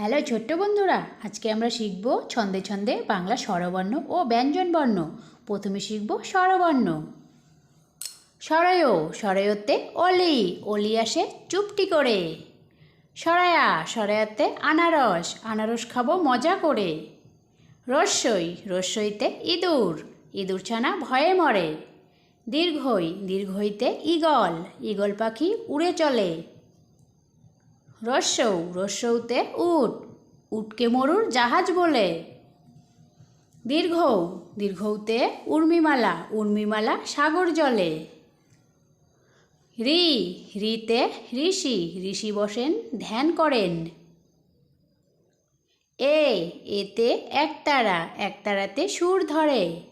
Hello ছোট্ট বন্ধুরা, আজকে আমরা শিখব ছন্দে ছন্দে বাংলা স্বরবর্ণ ও ব্যঞ্জনবর্ণ প্রথমে শিখব স্বরবর্ণ। সরয় সরয়তে অলি অলি আসে চুপটি করে। সরায়া সরায়াতে আনারস আনারস খাব মজা করে। রস্যই, রস্যইতে ইঁদুর ইঁদুর ছানা ভয়ে মরে। দীর্ঘই, দীর্ঘইতে ঈগল ঈগল পাখি উড়ে চলে। রস্যৌ রস্যৌতে উট, উটকে মরুর জাহাজ বলে। দীর্ঘ, দীর্ঘৌতে উর্মিমালা উর্মিমালা সাগর জলে। রি, রিতে ঋষি ঋষি বসেন, ধ্যান করেন। এ, এতে একতারা একতারাতে সুর ধরে।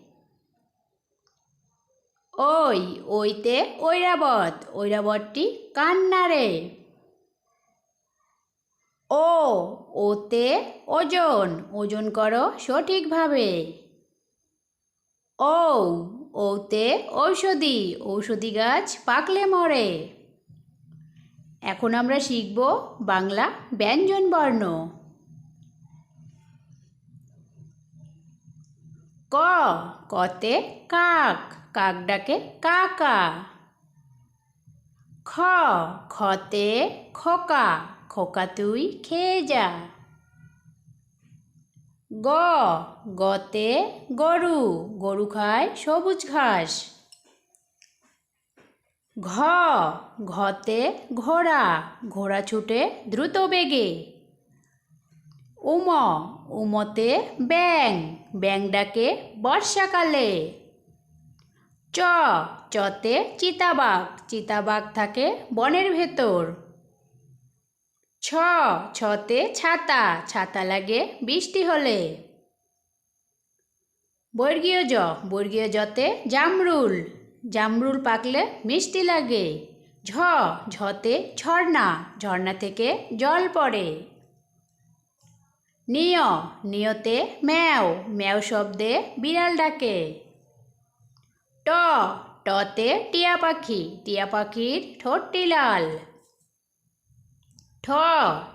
ওই, ওইতে ঐরাবত, ঐরাবতটি কান্নারে। ও, ওতে ওজন ওজন করো সঠিকভাবে। ও, ওতে ঔষধি ঔষধি গাছ পাকলে মরে। এখন আমরা শিখব বাংলা ব্যঞ্জন বর্ণ। ক, কতে কাক কাক ডাকে কাকা। খ, খতে খোকা। খোকা তুই খেয়ে যা। গ, গতে গরু গরু খায় সবুজ ঘাস। ঘ, ঘতে ঘোড়া ঘোড়া ছুটে দ্রুত বেগে। উম, উমতে ব্যাং ব্যাং ডাকে বর্ষাকালে। চ, চতে চিতাবাঘ চিতাবাঘ থাকে বনের ভেতর। ছ, ছতে ছাতা ছাতা লাগে বৃষ্টি হলে। বর্গীয় জ, বর্গীয় জতে জামরুল জামরুল পাকলে মিষ্টি লাগে। ঝ, ঝতে ঝর্ণা ঝর্ণা থেকে জল পড়ে। নিয়, নিয়তে ম্যাও ম্যাও শব্দে বিড়াল ডাকে। ট, টতে টিয়া পাখি, টিয়া পাখির ঠোঁটটি লাল। ঠ,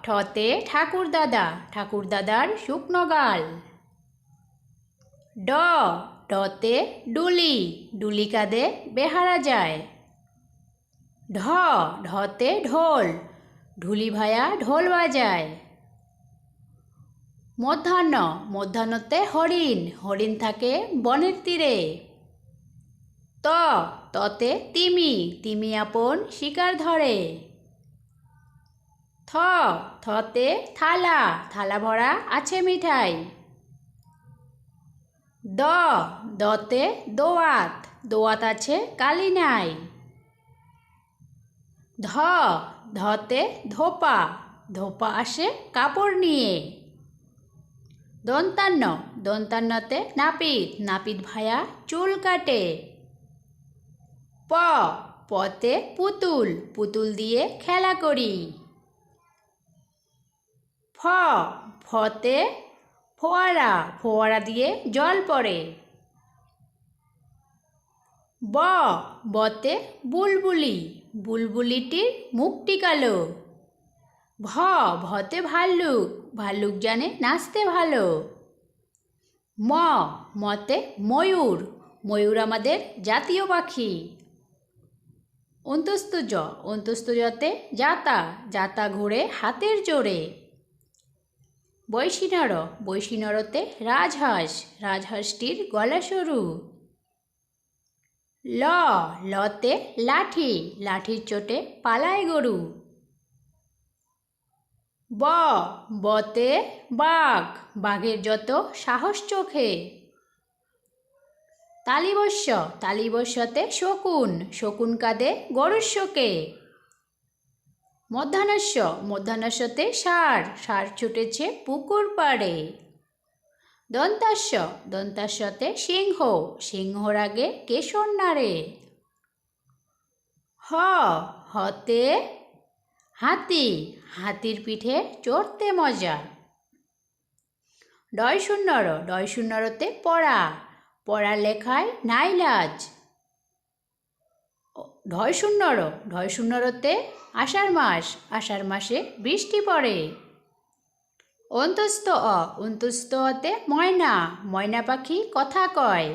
ঠতে ঠাকুর দাদা, ঠাকুর দাদার শুকনো গাল। ড ডতে ডুলি ডুলি কাঁদে বেহারা যায়। ঢ, ঢতে ঢোল, ঢুলি ভায়া ঢোল বাজায়। মধ্যাহ্ন, মধ্যাহ্নতে হরিণ হরিণ থাকে বনের তীরে। ত, ততে তিমি তিমি আপন শিকার ধরে। থ, থতে থালা থালা ভরা আছে মিঠাই। দ, দতে দোয়াত দোয়াত আছে কালি নাই। ধ, ধতে ধোপা ধোপা আসে কাপড় নিয়ে। দন্তান্ন, দন্তান্নতে নাপিত নাপিত ভায়া চুল কাটে। প, পতে পুতুল পুতুল দিয়ে খেলা করি। ফতে ফোয়ারা ফোয়ারা দিয়ে জল পড়ে। ব, বতে বুলবুলি, বুলবুলিটির মুখটি কালো। ভ ভতে ভাল্লুক ভাল্লুক জানে নাচতে ভালো। ম, মতে ময়ূর ময়ূর আমাদের জাতীয় পাখি। অন্তস্তু জ জাতা জাতা ঘুরে হাতের জোরে। বৈশিনর বৈশিনরতে রাজহাঁস, রাজহাঁসটির গলা সরু। ল, লতে লাঠি, লাঠির চোটে পালায় গরু। ব, বতে বাঘ, বাঘের যত সাহস চোখে। তালিবস্য, তালিবস্যতে শকুন শকুন কাঁদে গরুর শোকে। মধ্যাহ্নস্য, মধ্যাহ্নস্যতে সার সার ছুটেছে পুকুর পাড়ে। দন্তাস্য, দন্তাস্যতে সিংহ, সিংহর আগে কেশর নাড়ে। হ, হতে হাতি, হাতির পিঠে চড়তে মজা। ডয় শূন্যর ডয় শূন্যরতে পড়া পড়া লেখায় নাই লাজ ঢয় শূন্যর ঢয় শূন্যরতে আষাঢ় মাস, আষাঢ় মাসে বৃষ্টি পড়ে। অন্তস্থ অ অন্তস্থ অতে ময়না ময়না পাখি কথা কয়।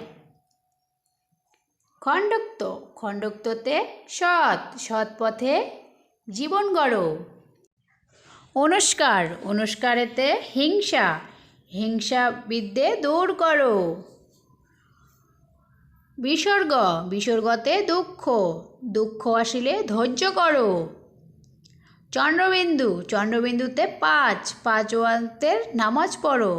খণ্ডক্ত, খণ্ডক্ততে সৎ সৎ পথে জীবন গড়ো। অনুষ্কার, অনুষ্কারেতে হিংসা হিংসা বিদ্যে দূর করো। বিসর্গ বিসর্গতে দুঃখ দুঃখ আসিলে ধৈর্য করো। চন্দ্রবিন্দু চন্দ্রবিন্দুতে পাঁচ পাঁচ ওয়াক্তের নামাজ পড়ো।